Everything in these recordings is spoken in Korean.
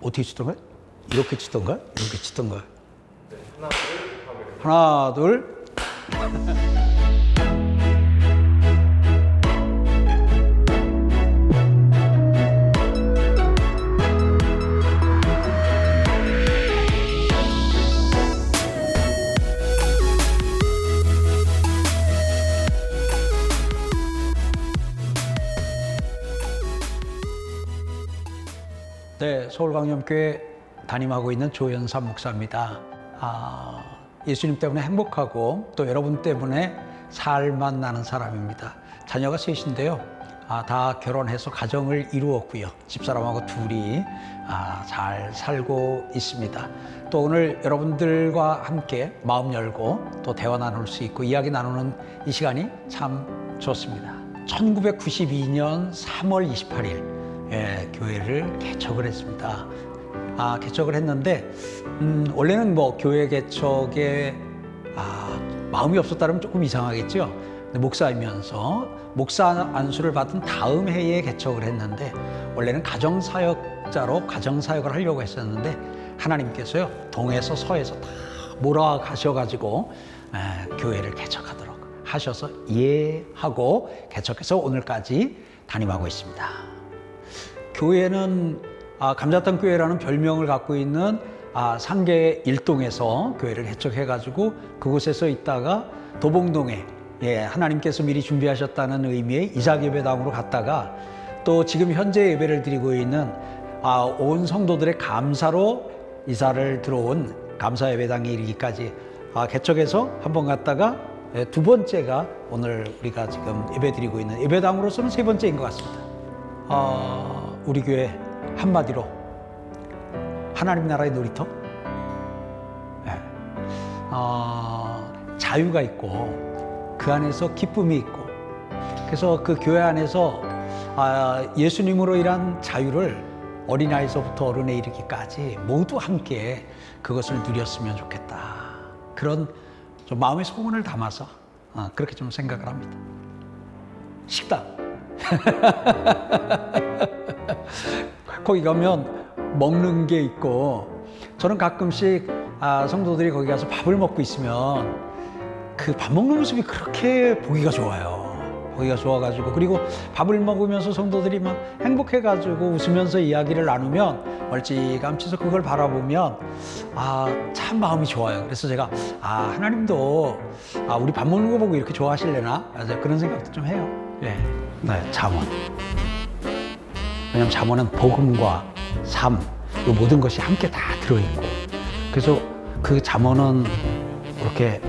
어떻게 치던가? 이렇게 치던가? 이렇게 치던가? 하나, 둘. 네, 서울광염교회 담임하고 있는 조연삼 목사입니다. 아, 예수님 때문에 행복하고 또 여러분 때문에 살만 나는 사람입니다. 자녀가 셋인데요. 아, 다 결혼해서 가정을 이루었고요. 집사람하고 둘이 아, 잘 살고 있습니다. 또 오늘 여러분들과 함께 마음 열고 또 대화 나눌 수 있고 이야기 나누는 이 시간이 참 좋습니다. 1992년 3월 28일 예, 교회를 개척을 했습니다. 아, 개척을 했는데 음, 원래는 뭐 교회 개척에 아, 마음이 없었다면 조금 이상하겠죠. 목사이면서 목사 안수를 받은 다음 해에 개척을 했는데 원래는 가정 사역자로 가정 사역을 하려고 했었는데 하나님께서요 동에서 서에서 다 몰아가셔가지고 에, 교회를 개척하도록 하셔서 예 하고 개척해서 오늘까지 담임하고 있습니다. 교회는 아, 감자탕 교회라는 별명을 갖고 있는 아, 상계 일동에서 교회를 개척해가지고 그곳에서 있다가 도봉동에 예, 하나님께서 미리 준비하셨다는 의미의 이삭 예배당으로 갔다가 또 지금 현재 예배를 드리고 있는 아, 온 성도들의 감사로 이사를 들어온 감사 예배당에 이르기까지 아, 개척해서 한 번 갔다가 예, 두 번째가 오늘 우리가 지금 예배 드리고 있는 예배당으로서는 세 번째인 것 같습니다. 어, 우리 교회 한마디로 하나님 나라의 놀이터? 예. 어, 자유가 있고 그 안에서 기쁨이 있고 그래서 그 교회 안에서 아, 예수님으로 인한 자유를 어린아이서부터 어른에 이르기까지 모두 함께 그것을 누렸으면 좋겠다. 그런 좀 마음의 소원을 담아서 어, 그렇게 좀 생각을 합니다. 식당 거기 가면 먹는 게 있고 저는 가끔씩 아, 성도들이 거기 가서 밥을 먹고 있으면 그 밥 먹는 모습이 그렇게 보기가 좋아요. 보기가 좋아가지고 그리고 밥을 먹으면서 성도들이 막 행복해가지고 웃으면서 이야기를 나누면 멀찌감치서 그걸 바라보면 아 참 마음이 좋아요. 그래서 제가 아 하나님도 아 우리 밥 먹는 거 보고 이렇게 좋아하실래나 그래서 그런 생각도 좀 해요. 예, 네, 잠언. 왜냐하면 잠언은 복음과 삶, 이 모든 것이 함께 다 들어있고. 그래서 그 잠언은 이렇게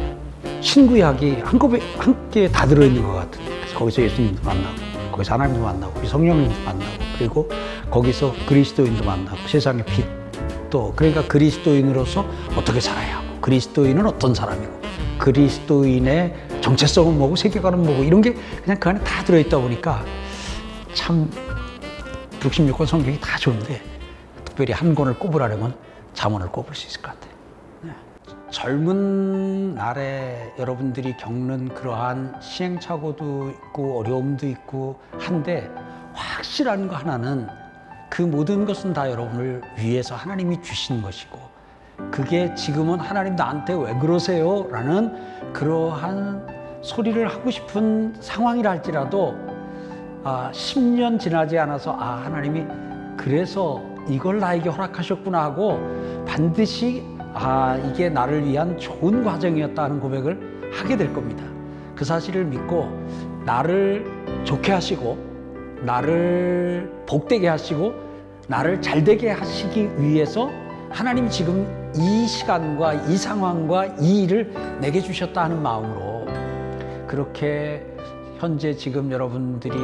신구약이 한꺼번에 함께 다 들어있는 것 같은 그래서 거기서 예수님도 만나고 거기서 하나님도 만나고 성령님도 만나고 그리고 거기서 그리스도인도 만나고 세상의 빛도. 그러니까 그리스도인으로서 어떻게 살아야 하고 그리스도인은 어떤 사람이고 그리스도인의 정체성은 뭐고 세계관은 뭐고 이런 게 그냥 그 안에 다 들어있다 보니까 참 66권 성경이 다 좋은데 특별히 한 권을 꼽으라면 잠언을 꼽을 수 있을 것 같아요. 네. 젊은 날에 여러분들이 겪는 그러한 시행착오도 있고 어려움도 있고 한데 확실한 거 하나는 그 모든 것은 다 여러분을 위해서 하나님이 주신 것이고 그게 지금은 하나님 나한테 왜 그러세요? 라는 그러한 소리를 하고 싶은 상황이라 할지라도 아, 10년 지나지 않아서 아 하나님이 그래서 이걸 나에게 허락하셨구나 하고 반드시 아 이게 나를 위한 좋은 과정이었다는 고백을 하게 될 겁니다. 그 사실을 믿고 나를 좋게 하시고 나를 복되게 하시고 나를 잘되게 하시기 위해서 하나님 지금 이 시간과 이 상황과 이 일을 내게 주셨다 하는 마음으로 그렇게 현재 지금 여러분들이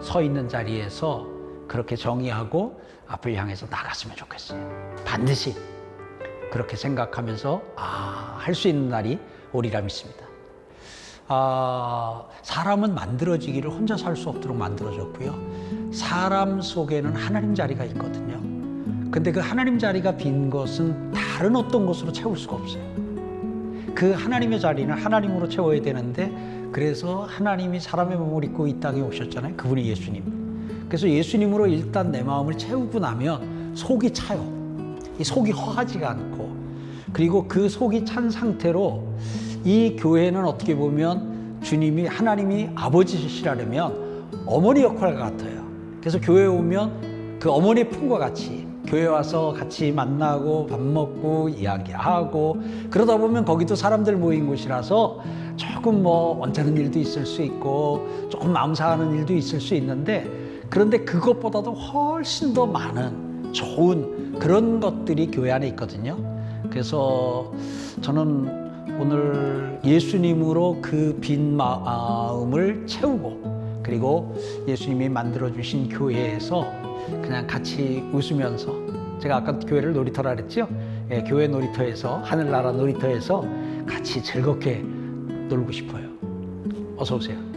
서 있는 자리에서 그렇게 정의하고 앞을 향해서 나갔으면 좋겠어요. 반드시 그렇게 생각하면서 아, 할 수 있는 날이 오리라 믿습니다. 아, 사람은 만들어지기를 혼자 살 수 없도록 만들어졌고요. 사람 속에는 하나님 자리가 있거든요. 근데 그 하나님 자리가 빈 것은 다른 어떤 것으로 채울 수가 없어요. 그 하나님의 자리는 하나님으로 채워야 되는데 그래서 하나님이 사람의 몸을 입고 이 땅에 오셨잖아요. 그분이 예수님. 그래서 예수님으로 일단 내 마음을 채우고 나면 속이 차요. 이 속이 허하지가 않고 그리고 그 속이 찬 상태로 이 교회는 어떻게 보면 주님이 하나님이 아버지시라면 어머니 역할 같아요. 그래서 교회 오면 그 어머니 품과 같이 교회 와서 같이 만나고 밥 먹고 이야기하고 그러다 보면 거기도 사람들 모인 곳이라서 조금 뭐 언짢은 일도 있을 수 있고 조금 마음 상하는 일도 있을 수 있는데 그런데 그것보다도 훨씬 더 많은 좋은 그런 것들이 교회 안에 있거든요. 그래서 저는 오늘 예수님으로 그 빈 마음을 채우고 그리고 예수님이 만들어 주신 교회에서 그냥 같이 웃으면서 제가 아까 교회를 놀이터라 그랬죠? 예, 교회 놀이터에서 하늘나라 놀이터에서 같이 즐겁게 놀고 싶어요. 어서 오세요.